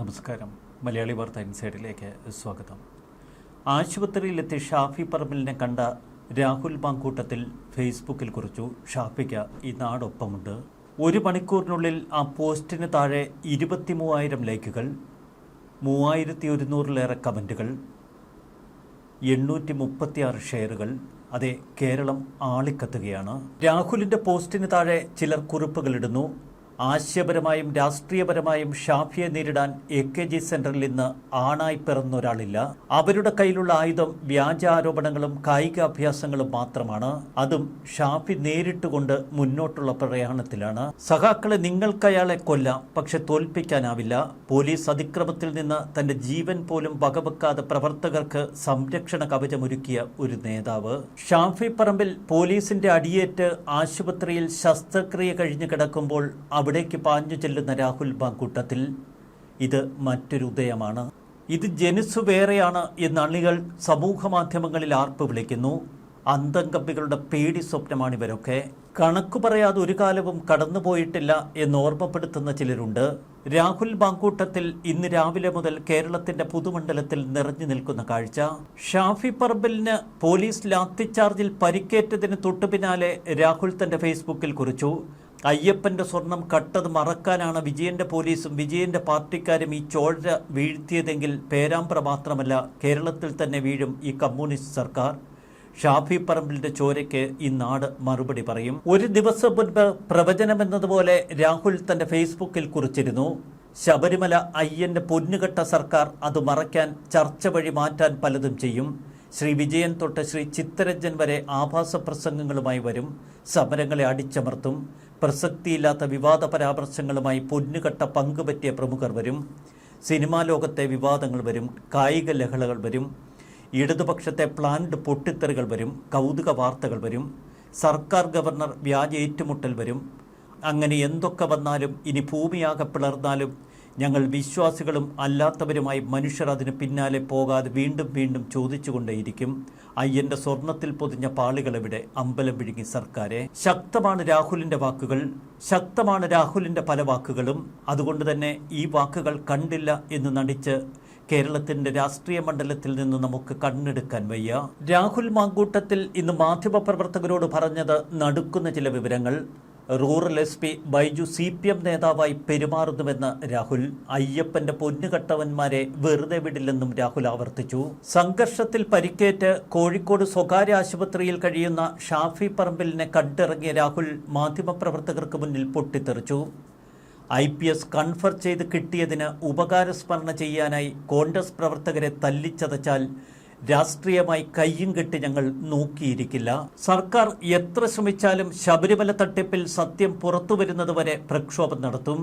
നമസ്കാരം. മലയാളി വാർത്ത ഇൻസൈഡിലേക്ക് സ്വാഗതം. ആശുപത്രിയിലെത്തി ഷാഫി പറമ്പിലിനെ കണ്ട രാഹുൽ പാങ്കൂട്ടത്തിൽ ഫേസ്ബുക്കിൽ കുറിച്ചു ഷാഫിക്ക് ഈ നാടൊപ്പമുണ്ട്. ഒരു മണിക്കൂറിനുള്ളിൽ ആ പോസ്റ്റിന് താഴെ ഇരുപത്തി മൂവായിരം ലൈക്കുകൾ മൂവായിരത്തി ഒരുന്നൂറിലേറെ കമന്റുകൾ എണ്ണൂറ്റി മുപ്പത്തിയാറ് ഷെയറുകൾ. അതെ കേരളം ആളിക്കത്തുകയാണ്. രാഹുലിന്റെ പോസ്റ്റിന് താഴെ ചിലർ കുറിപ്പുകൾ ഇടുന്നു ആശയപരമായും രാഷ്ട്രീയപരമായും ഷാഫിയെ നേരിടാൻ എ കെ ജി സെന്ററിൽ ഇന്ന് ആണായി പിറന്ന ഒരാളില്ല അവരുടെ കയ്യിലുള്ള ആയുധം വ്യാജ ആരോപണങ്ങളും കായികാഭ്യാസങ്ങളും മാത്രമാണ്. അതും ഷാഫി നേരിട്ടുകൊണ്ട് മുന്നോട്ടുള്ള പ്രയാണത്തിലാണ്. സഖാക്കളെ നിങ്ങൾക്ക് അയാളെ കൊല്ലാം പക്ഷെ തോൽപ്പിക്കാനാവില്ല. പോലീസ് അതിക്രമത്തിൽ നിന്ന് തന്റെ ജീവൻ പോലും വകവെക്കാതെ പ്രവർത്തകർക്ക് സംരക്ഷണ കവചമൊരുക്കിയ ഒരു നേതാവ്. ഷാഫി പറമ്പിൽ പോലീസിന്റെ അടിയേറ്റ് ആശുപത്രിയിൽ ശസ്ത്രക്രിയ കഴിഞ്ഞു കിടക്കുമ്പോൾ അവിടേക്ക് പാഞ്ഞു ചെല്ലുന്ന രാഹുൽ ബാങ്കൂട്ടത്തിൽ ഇത് മറ്റൊരു ഉദയമാണ്. ഇത് ജനുസ് വേറെയാണ് എന്ന് അണികൾ സമൂഹ മാധ്യമങ്ങളിൽ ആർപ്പ് വിളിക്കുന്നു. അന്തംകമ്പികളുടെ പേടി സ്വപ്നമാണ് ഇവരൊക്കെ. കണക്കു പറയാതെ ഒരു കാലവും കടന്നുപോയിട്ടില്ല എന്ന് ഓർമ്മപ്പെടുത്തുന്ന ചിലരുണ്ട്. രാഹുൽ ബാങ്കൂട്ടത്തിൽ ഇന്ന് രാവിലെ മുതൽ കേരളത്തിന്റെ പുതുമണ്ഡലത്തിൽ നിറഞ്ഞു നിൽക്കുന്ന കാഴ്ച. ഷാഫി പറമ്പലിന് പോലീസ് ലാത്തിച്ചാർജിൽ പരിക്കേറ്റതിന് തൊട്ടു രാഹുൽ തന്റെ ഫേസ്ബുക്കിൽ കുറിച്ചു. അയ്യപ്പന്റെ സ്വർണം കട്ടത് മറക്കാനാണ് വിജയന്റെ പോലീസും വിജയന്റെ പാർട്ടിക്കാരും ഈ ചോഴ വീഴ്ത്തിയതെങ്കിൽ പേരാമ്പ്ര മാത്രമല്ല കേരളത്തിൽ തന്നെ വീഴും ഈ കമ്മ്യൂണിസ്റ്റ് സർക്കാർ. ഷാഫി പറമ്പിലിന്റെ ചോരയ്ക്ക് ഈ നാട് മറുപടി പറയും. ഒരു ദിവസം മുൻപ് പ്രവചനമെന്നതുപോലെ രാഹുൽ തന്റെ ഫേസ്ബുക്കിൽ കുറിച്ചിരുന്നു ശബരിമല അയ്യന്റെ പൊന്നുകെട്ട സർക്കാർ അത് മറയ്ക്കാൻ ചർച്ച വഴി മാറ്റാൻ പലതും ചെയ്യും. ശ്രീ വിജയൻ തൊട്ട് ശ്രീ ചിത്തരഞ്ജൻ വരെ ആഭാസ പ്രസംഗങ്ങളുമായി വരും. സമരങ്ങളെ അടിച്ചമർത്തും. പ്രസക്തിയില്ലാത്ത വിവാദ പരാമർശങ്ങളുമായി പൊന്നുകെട്ട പങ്കുപറ്റിയ പ്രമുഖർ വരും. സിനിമാ ലോകത്തെ വിവാദങ്ങൾ വരും കായിക ലഹളകൾ വരും ഇടതുപക്ഷത്തെ പ്ലാൻഡ് പൊട്ടിത്തെറികൾ വരും കൗതുക വാർത്തകൾ വരും സർക്കാർ ഗവർണർ വ്യാജ ഏറ്റുമുട്ടൽ വരും. അങ്ങനെ എന്തൊക്കെ വന്നാലും ഇനി ഭൂമിയാകെ പിളർന്നാലും ഞങ്ങൾ വിശ്വാസികളും അല്ലാത്തവരുമായി മനുഷ്യർ അതിന് പിന്നാലെ പോകാതെ വീണ്ടും വീണ്ടും ചോദിച്ചുകൊണ്ടേയിരിക്കും. അയ്യന്റെ സ്വർണത്തിൽ പൊതിഞ്ഞ പാളികളെവിടെ? അമ്പലം വിഴുങ്ങി സർക്കാരെ. ശക്തമാണ് രാഹുലിന്റെ വാക്കുകൾ. ശക്തമാണ് രാഹുലിന്റെ പല വാക്കുകളും. അതുകൊണ്ട് തന്നെ ഈ വാക്കുകൾ കണ്ടില്ല എന്ന് നടിച്ച് കേരളത്തിന്റെ രാഷ്ട്രീയ മണ്ഡലത്തിൽ നിന്ന് നമുക്ക് കണ്ണെടുക്കാൻ വയ്യ. രാഹുൽ മാങ്കൂട്ടത്തിൽ ഇന്ന് മാധ്യമപ്രവർത്തകരോട് പറഞ്ഞത് നടുക്കുന്ന ചില വിവരങ്ങൾ. Rural S P Baiju C P M നേതാവായി പെരുമാറുന്നുവെന്ന് രാഹുൽ. അയ്യപ്പന്റെ പൊന്നുകെട്ടവന്മാരെ വെറുതെ വിടില്ലെന്നും രാഹുൽ ആവർത്തിച്ചു. സംഘർഷത്തിൽ പരിക്കേറ്റ് കോഴിക്കോട് സ്വകാര്യ ആശുപത്രിയിൽ കഴിയുന്ന ഷാഫി പറമ്പിലിനെ കണ്ടിറങ്ങിയ രാഹുൽ മാധ്യമപ്രവർത്തകർക്ക് മുന്നിൽ പൊട്ടിത്തെറിച്ചു. ഐ പി എസ് കൺഫർ ചെയ്ത് കിട്ടിയതിന് ഉപകാരസ്മരണ ചെയ്യാനായി കോൺഗ്രസ് പ്രവർത്തകരെ തല്ലിച്ചതച്ചാൽ രാഷ്ട്രീയമായി കയ്യും കെട്ടി ഞങ്ങൾ നോക്കിയിരിക്കില്ല. സർക്കാർ എത്ര ശ്രമിച്ചാലും ശബരിമല തട്ടിപ്പിൽ സത്യം പുറത്തു വരുന്നതുവരെ പ്രക്ഷോഭം നടത്തും.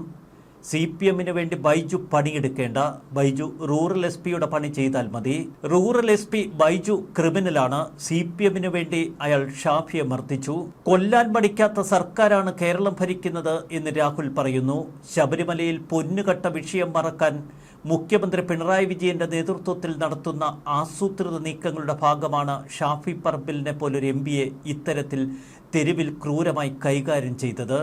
സി പി എമ്മിന് വേണ്ടി ബൈജു പണിയെടുക്കേണ്ട. ബൈജു റൂറൽ എസ് പിയുടെ പണി ചെയ്താൽ മതി. റൂറൽ എസ് പി ബൈജു ക്രിമിനലാണ്. സി പി എമ്മിന് വേണ്ടി അയാൾ ഷാഫിയെ മർദ്ദിച്ചു. കൊല്ലാൻ മടിക്കാത്ത സർക്കാരാണ് കേരളം ഭരിക്കുന്നത് എന്ന് രാഹുൽ പറയുന്നു. ശബരിമലയിൽ പൊന്നുകട്ട വിഷയം മറക്കാൻ മുഖ്യമന്ത്രി പിണറായി വിജയന്റെ നേതൃത്വത്തിൽ നടത്തുന്ന ആസൂത്രിത നീക്കങ്ങളുടെ ഭാഗമാണ് ഷാഫി പറമ്പിലിനെ പോലൊരു എം പിയെ ഇത്തരത്തിൽ തെരുവിൽ ക്രൂരമായി കൈകാര്യം ചെയ്തത്.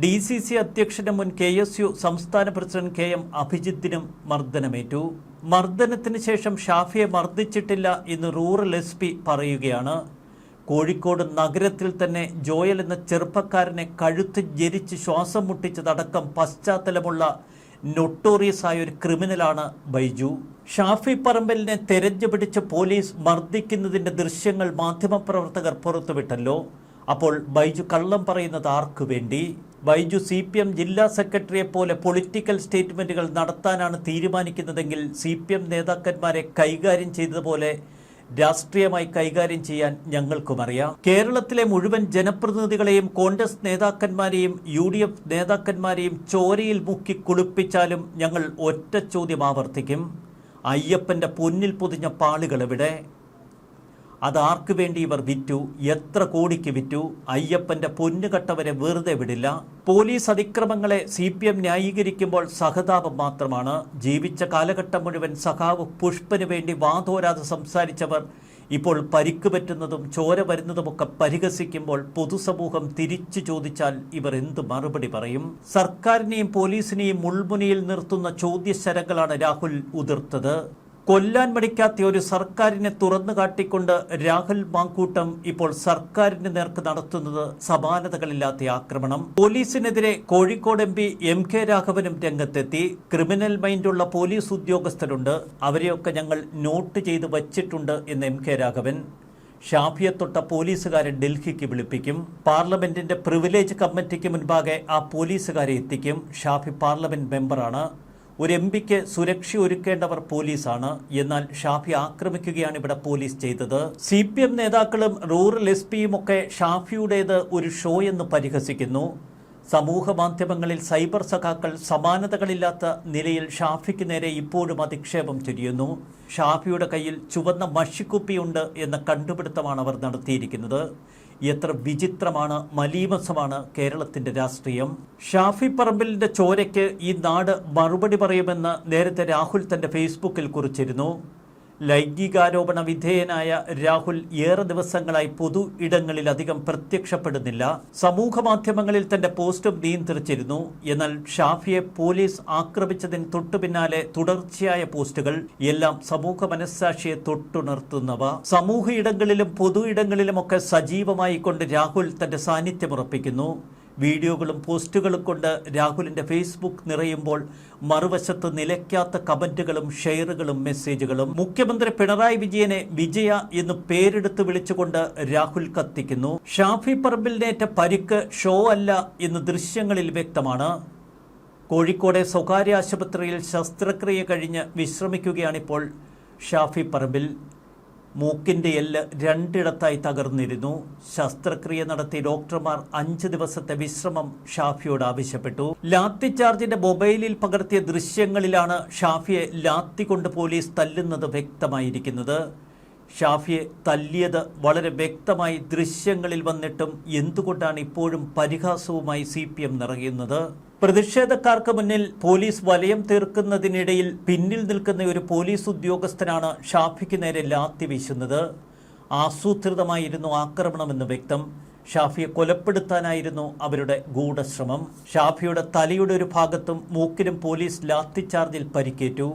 ഡി സി സി അധ്യക്ഷന് മുൻ കെ എസ് യു സംസ്ഥാന പ്രസിഡന്റ് കെ എം അഭിജിത്തിനും മർദ്ദനമേറ്റു. മർദ്ദനത്തിന് ശേഷം ഷാഫിയെ മർദ്ദിച്ചിട്ടില്ല എന്ന് റൂറൽ എസ് പി പറയുകയാണ്. കോഴിക്കോട് നഗരത്തിൽ തന്നെ ജോയൽ എന്ന ചെറുപ്പക്കാരനെ കഴുത്ത് ജരിച്ച് ശ്വാസം മുട്ടിച്ചതടക്കം പശ്ചാത്തലമുള്ള നൊട്ടോറിയസ് ആയ ഒരു ക്രിമിനലാണ് ബൈജു. ഷാഫി പറമ്പലിനെ തെരഞ്ഞു പിടിച്ച് പോലീസ് മർദ്ദിക്കുന്നതിന്റെ ദൃശ്യങ്ങൾ മാധ്യമപ്രവർത്തകർ പുറത്തുവിട്ടല്ലോ. അപ്പോൾ ബൈജു കള്ളം പറയുന്നത് ആർക്കു വേണ്ടി? ബൈജു സി പി എം ജില്ലാ സെക്രട്ടറിയെ പോലെ പൊളിറ്റിക്കൽ സ്റ്റേറ്റ്മെന്റുകൾ നടത്താനാണ് തീരുമാനിക്കുന്നതെങ്കിൽ സി പി എം നേതാക്കന്മാരെ കൈകാര്യം ചെയ്തതുപോലെ രാഷ്ട്രീയമായി കൈകാര്യം ചെയ്യാൻ ഞങ്ങൾക്കും അറിയാം. കേരളത്തിലെ മുഴുവൻ ജനപ്രതിനിധികളെയും കോൺഗ്രസ് നേതാക്കന്മാരെയും യു ഡി എഫ് നേതാക്കന്മാരെയും ചോരയിൽ മുക്കി കുളിപ്പിച്ചാലും ഞങ്ങൾ ഒറ്റ ചോദ്യം ആവർത്തിക്കും. അയ്യപ്പന്റെ പൊന്നിൽ പൊതിഞ്ഞ പാളുകൾ എവിടെ? അതാർക്കു വേണ്ടി ഇവർ വിറ്റു? എത്ര കോടിക്ക് വിറ്റു? അയ്യപ്പന്റെ പൊന്നുകട്ടവരെ വെറുതെ വിടില്ല. പോലീസ് അതിക്രമങ്ങളെ സി പി എം ന്യായീകരിക്കുമ്പോൾ സഹതാപം മാത്രമാണ്. ജീവിച്ച കാലഘട്ടം മുഴുവൻ സഖാവ് പുഷ്പന് വേണ്ടി വാതോരാതെ സംസാരിച്ചവർ ഇപ്പോൾ പരിക്ക് പറ്റുന്നതും ചോര വരുന്നതുമൊക്കെ പരിഹസിക്കുമ്പോൾ പൊതുസമൂഹം തിരിച്ചു ചോദിച്ചാൽ ഇവർ എന്ത് മറുപടി പറയും? സർക്കാരിനെയും പോലീസിനെയും മുൾമുനയിൽ നിർത്തുന്ന ചോദ്യശരങ്ങളാണ് രാഹുൽ ഉതിർത്തത്. കൊല്ലാൻ മടിക്കാത്ത ഒരു സർക്കാരിനെ തുറന്നു കാട്ടിക്കൊണ്ട് രാഹുൽ മാങ്കൂട്ടം ഇപ്പോൾ സർക്കാരിന് നേർക്ക് നടത്തുന്നത് സമാനതകളില്ലാത്ത ആക്രമണം. പോലീസിനെതിരെ Kozhikode M P M K രാഘവനും രംഗത്തെത്തി. ക്രിമിനൽ മൈൻഡുള്ള പോലീസ് ഉദ്യോഗസ്ഥരുണ്ട്. അവരെയൊക്കെ ഞങ്ങൾ നോട്ട് ചെയ്ത് വച്ചിട്ടുണ്ട് എന്ന് എം കെ രാഘവൻ. ഷാഫിയെ തൊട്ട പോലീസുകാരെ ഡൽഹിക്ക് വിളിപ്പിക്കും. പാർലമെന്റിന്റെ പ്രിവിലേജ് കമ്മിറ്റിക്ക് മുൻപാകെ ആ പോലീസുകാരെ എത്തിക്കും. ഷാഫി പാർലമെന്റ് മെമ്പറാണ്. ഒരു എം പിക്ക് സുരക്ഷ ഒരുക്കേണ്ടവർ പോലീസാണ്. എന്നാൽ ഷാഫി ആക്രമിക്കുകയാണ് ഇവിടെ പോലീസ് ചെയ്തത്. സി പി എം നേതാക്കളും റൂറൽ എസ് പിയും ഒക്കെ ഷാഫിയുടേത് ഒരു ഷോ എന്ന് പരിഹസിക്കുന്നു. സമൂഹ മാധ്യമങ്ങളിൽ സൈബർ സഖാക്കൾ സമാനതകളില്ലാത്ത നിലയിൽ ഷാഫിക്ക് നേരെ ഇപ്പോഴും അധിക്ഷേപം തിരിയുന്നു ഷാഫിയുടെ കയ്യിൽ ചുവന്ന മഷിക്കുപ്പിയുണ്ട് എന്ന കണ്ടുപിടുത്തമാണ് അവർ നടത്തിയിരിക്കുന്നത്. എത്ര വിചിത്രമാണ് മലീമസമാണ് കേരളത്തിന്റെ രാഷ്ട്രീയം. ഷാഫി പറമ്പിലിന്റെ ചോരയ്ക്ക് ഈ നാട് മറുപടി പറയുമെന്ന് നേരത്തെ രാഹുൽ തന്റെ ഫേസ്ബുക്കിൽ കുറിച്ചിരുന്നു. ലൈംഗികാരോപണ വിധേയനായ രാഹുൽ ഏറെ ദിവസങ്ങളായി പൊതു ഇടങ്ങളിൽ അധികം പ്രത്യക്ഷപ്പെടുന്നില്ല. സമൂഹ മാധ്യമങ്ങളിൽ തന്റെ പോസ്റ്റും നിയന്ത്രിച്ചിരുന്നു. എന്നാൽ ഷാഫിയെ പോലീസ് ആക്രമിച്ചതിന് തൊട്ടുപിന്നാലെ തുടർച്ചയായ പോസ്റ്റുകൾ എല്ലാം സമൂഹ മനസ്സാക്ഷിയെ തൊട്ടുണർത്തുന്നവ. സമൂഹ ഇടങ്ങളിലും പൊതു ഇടങ്ങളിലുമൊക്കെ സജീവമായി കൊണ്ട് രാഹുൽ തന്റെ സാന്നിധ്യം ഉറപ്പിക്കുന്നു. വീഡിയോകളും പോസ്റ്റുകളും കൊണ്ട് രാഹുലിന്റെ ഫേസ്ബുക്ക് നിറയുമ്പോൾ മറുവശത്ത് നിലയ്ക്കാത്ത കമന്റുകളും ഷെയറുകളും മെസ്സേജുകളും. മുഖ്യമന്ത്രി പിണറായി വിജയനെ വിജയ എന്ന് പേരെടുത്ത് വിളിച്ചുകൊണ്ട് രാഹുൽ കത്തിക്കുന്നു. ഷാഫി പറമ്പിലിനേറ്റ പരിക്ക് ഷോ അല്ല എന്ന് ദൃശ്യങ്ങളിൽ വ്യക്തമാണ്. കോഴിക്കോടെ സ്വകാര്യ ആശുപത്രിയിൽ ശസ്ത്രക്രിയ കഴിഞ്ഞ് വിശ്രമിക്കുകയാണിപ്പോൾ ഷാഫി പറമ്പിൽ. മൂക്കിന്റെ എല്ല് രണ്ടിടത്തായി തകർന്നിരുന്നു. ശസ്ത്രക്രിയ നടത്തി ഡോക്ടർമാർ അഞ്ച് ദിവസത്തെ വിശ്രമം ഷാഫിയോട് ആവശ്യപ്പെട്ടു. ലാത്തി ചാർജിന്റെ മൊബൈലിൽ പകർത്തിയ ദൃശ്യങ്ങളിലാണ് ഷാഫിയെ ലാത്തി കൊണ്ട് പോലീസ് തല്ലുന്നത് വ്യക്തമായിരിക്കുന്നത്. ഷാഫിയെ തല്ലിയത് വളരെ വ്യക്തമായി ദൃശ്യങ്ങളിൽ വന്നിട്ടും എന്തുകൊണ്ടാണ് ഇപ്പോഴും പരിഹാസവുമായി സി പി എം നിറയുന്നത്? പ്രതിഷേധക്കാർക്ക് മുന്നിൽ പോലീസ് വലയം തീർക്കുന്നതിനിടയിൽ പിന്നിൽ നിൽക്കുന്ന ഒരു പോലീസ് ഉദ്യോഗസ്ഥനാണ് ഷാഫിക്ക് നേരെ ലാത്തി വീശുന്നത്. ആസൂത്രിതമായിരുന്നു ആക്രമണമെന്ന് വ്യക്തം. ഷാഫിയെ കൊലപ്പെടുത്താനായിരുന്നു അവരുടെ ഗൂഢശ്രമം. ഷാഫിയുടെ തലയുടെ ഒരു ഭാഗത്തും മൂക്കിലും പോലീസ് ലാത്തി ചാർജിൽ പരിക്കേറ്റു.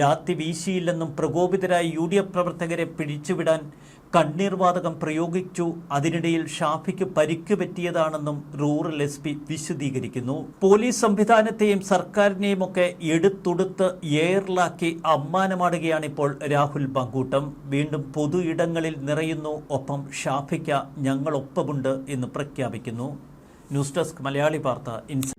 ലാത്തി വീശിയില്ലെന്നും പ്രകോപിതരായ യു ഡി എഫ് പ്രവർത്തകരെ പിടിച്ചുവിടാൻ കണ്ണീർവാതകം പ്രയോഗിച്ചു അതിനിടയിൽ ഷാഫിക്ക് പരിക്ക് പറ്റിയതാണെന്നും റൂറൽ എസ് പി വിശദീകരിക്കുന്നു. പോലീസ് സംവിധാനത്തെയും സർക്കാരിനെയും ഒക്കെ എടുത്തുടുത്ത് എയറിലാക്കി അമ്മാനമാടുകയാണിപ്പോൾ രാഹുൽ പങ്കൂട്ടം വീണ്ടും പൊതു ഇടങ്ങളിൽ നിറയുന്നു ഒപ്പം ഷാഫിക്ക ഞങ്ങളൊപ്പമുണ്ട് എന്ന് പ്രഖ്യാപിക്കുന്നു. ന്യൂസ് ഡെസ്ക് മലയാളി വാർത്ത ഇൻസ്